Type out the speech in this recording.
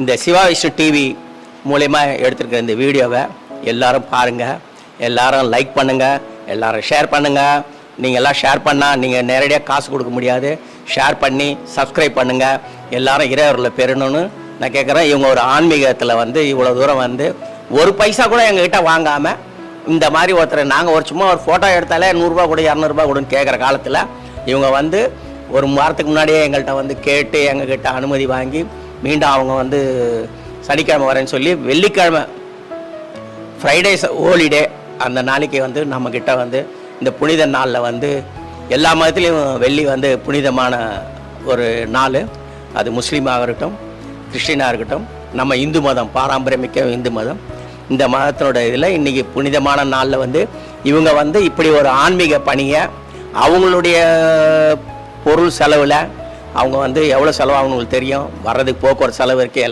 இந்த சிவா விஷ்ணு டிவி மூலயமா எடுத்திருக்கிற இந்த வீடியோவை எல்லாரும் பாருங்கள் எல்லாரும் லைக் பண்ணுங்கள் எல்லாரும் ஷேர் பண்ணுங்கள் நீங்கள் எல்லாம் ஷேர் பண்ணால் நீங்கள் நேரடியாக காசு கொடுக்க முடியாது. ஷேர் பண்ணி சப்ஸ்கிரைப் பண்ணுங்கள் எல்லாரும் இறையவரில் பெறணும்னு நான் கேட்குறேன் இவங்க ஒரு ஆன்மீகத்தில் வந்து இவ்வளோ தூரம் வந்து ஒரு பைசா கூட எங்ககிட்ட வாங்காமல் இந்த மாதிரி ஒருத்தர் நாங்கள் ஒரு சும்மா ஒரு ஃபோட்டோ எடுத்தாலே நூறுரூவா கொடு இரநூறுபா கொடுன்னு கேட்குற காலத்தில் இவங்க வந்து ஒரு வாரத்துக்கு முன்னாடியே எங்கள்கிட்ட வந்து கேட்டு எங்ககிட்ட அனுமதி வாங்கி மீண்டும் அவங்க வந்து சனிக்கிழமை வரேன்னு சொல்லி வெள்ளிக்கிழமை ஃப்ரைடேஸ் ஹோலிடே அந்த நாளைக்கு வந்து நம்மக்கிட்ட வந்து இந்த புனித நாளில் வந்து எல்லா மதத்துலேயும் வெள்ளி வந்து புனிதமான ஒரு நாள். அது முஸ்லீமாக இருக்கட்டும் கிறிஸ்டினாக இருக்கட்டும் நம்ம இந்து மதம் பாரம்பரியமிக்க இந்து மதம். இந்த மதத்தினோட இதில் இன்றைக்கி புனிதமான நாளில் வந்து இவங்க வந்து இப்படி ஒரு ஆன்மீக பணியை அவங்களுடைய பொருள் செலவில் அவங்க வந்து எவ்வளோ செலவாகணுங்களுக்கு தெரியும்? வர்றதுக்கு போக்குவரத்து செலவு இருக்குது